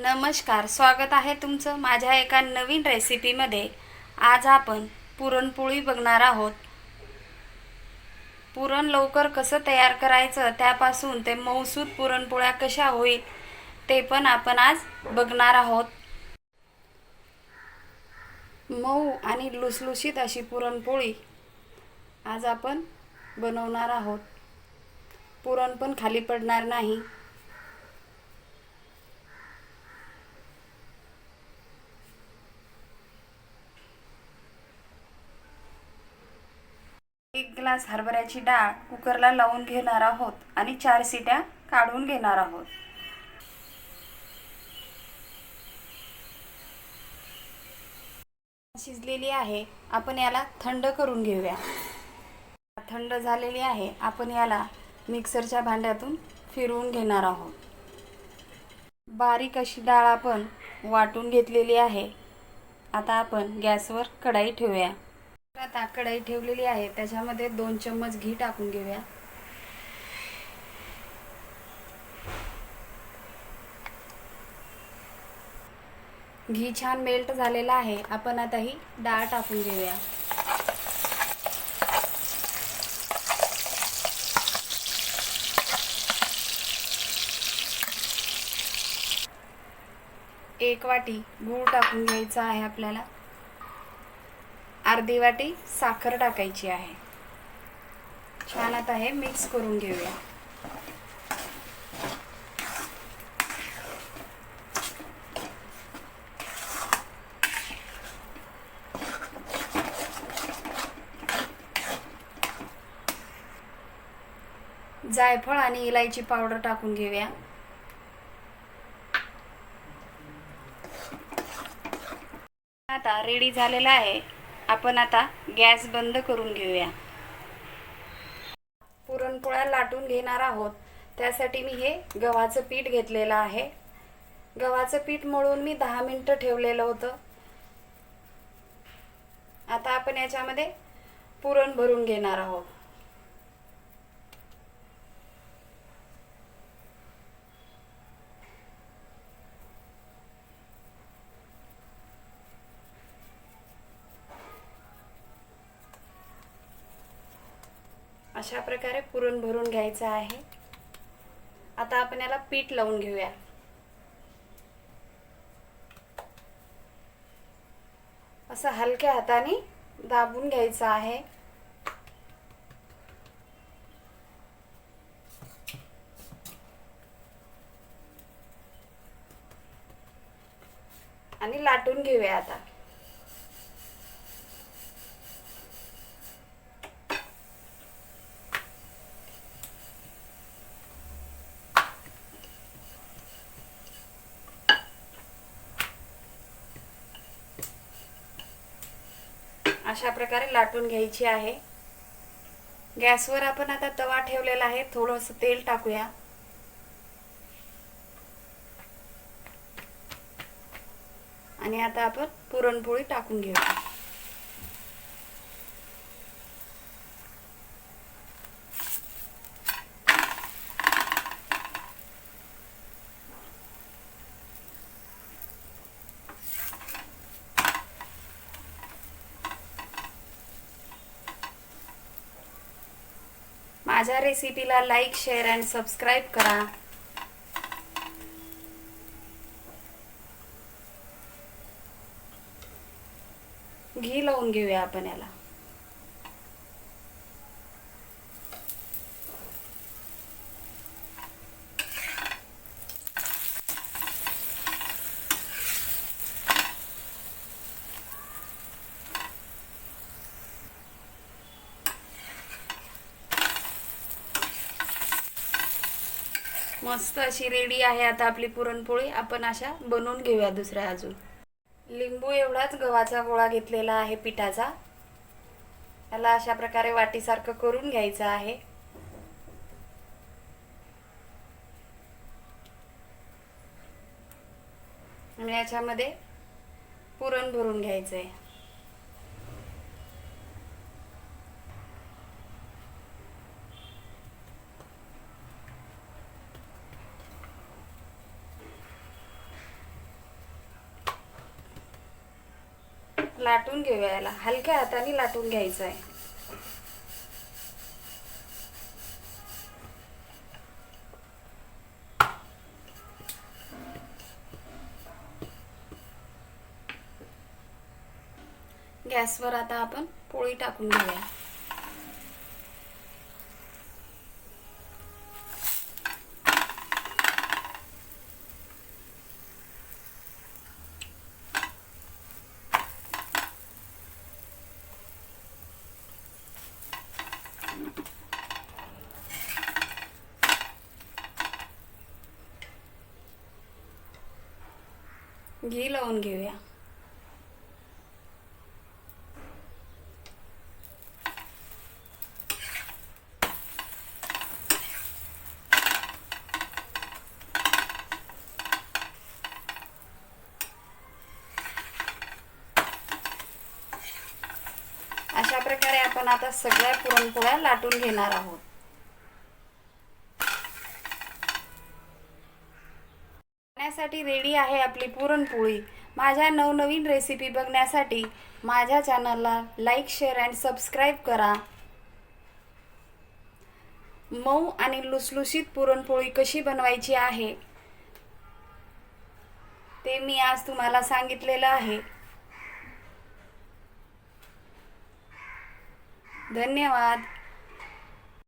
नमस्कार स्वागत आहे तुमचं माझ्या एका नवीन रेसिपीमध्ये आज आपण पुरणपोळी बघणार आहोत. पुरण लवकर कसं तयार करायचं त्यापासून ते मौसूद पुरणपोळ्या कशा होईल ते पण आपण आज बघणार आहोत. मऊ आणि लुसलुशीत अशी पुरणपोळी आज आपण बनवणार आहोत. पुरण पण खाली पडणार नाही. एक ग्लास हरभऱ्याची डाळ कुकरला लावून घेणार आहोत आणि चार सिट्या काढून घेणार आहोत. शिजलेली आहे. आपण याला थंड करून घेऊया. थंड झालेली आहे. आपण याला मिक्सरच्या भांड्यातून फिरवून घेणार आहोत. बारीक अशी डाळ आपण वाटून घेतलेली आहे. आता आपण गॅसवर कढाई ठेवूया. आता कढाई ठेवलेली आहे. त्याच्यामध्ये दोन चम्मच घी टाकून घेऊया. घी छान मेल्ट झालेला आहे. आपण आता ही डाळ टाकून घेऊया. एक वाटी गूळ टाकून घ्यायचा आहे आपल्याला. अर्धी वाटी साखर टाकायची आहे. छान आता हे मिक्स करून घेऊया. जायफळ आणि इलायची पावडर टाकून घेऊया. आता रेडी झालेला आहे. आपण आता गॅस बंद करून घेऊया. पुरणपोळ्या लाटून घेणार आहोत. त्यासाठी मी हे गव्हाचं पीठ घेतलेलं आहे. गव्हाचं पीठ मळून मी दहा मिनटं ठेवलेलं होतं. आता आपण याच्यामध्ये पुरण भरून घेणार आहोत. अशा प्रकारे पुरण भरून घ्यायचं आहे. आता आपण याला पीठ लावून घेऊया. असं हलक्या हाताने दाबून घ्यायचं आहे. आणि लाटून घेऊया आता. अशा प्रकारे लाटून घ्यायची आहे. गॅसवर आपण आता तवा ठेवलेला आहे. थोडंसं तेल टाकूया. आणि आता आपण पुरणपोळी टाकून घेऊया. माझ्या रेसिपीला लाईक शेअर अँड सबस्क्राईब करा. घी लावून घेऊया आपण याला. मस्त अशी रेडी आहे आता आपली पुरणपोळी. आपण अशा बनवून घेऊया दुसऱ्या अजून. लिंबू एवढाच गव्हाचा गोळा घेतलेला आहे पिठाचा. त्याला अशा प्रकारे वाटीसारखं करून घ्यायचं आहे. आणि याच्यामध्ये पुरण भरून घ्यायचं आहे लाटून घेऊया याला. हलक्या हाताने लाटून घ्यायचं आहे. गॅसवर आता आपण पोळी टाकून घेऊया. घी लावून घेऊया. अशा प्रकारे आपण आता सगळ्या पुरणपोळ्या लाटून घेणार आहोत. खाण्यासाठी रेडी आहे आपली पुरणपोळी. माझ्या नवनवीन रेसिपी बघण्यासाठी माझ्या चॅनलला लाईक शेअर अँड सबस्क्राईब करा. मऊ आणि लुसलुशीत पुरणपोळी कशी बनवायची आहे? ते मी आज तुम्हाला सांगितलेलं आहे. धन्यवाद.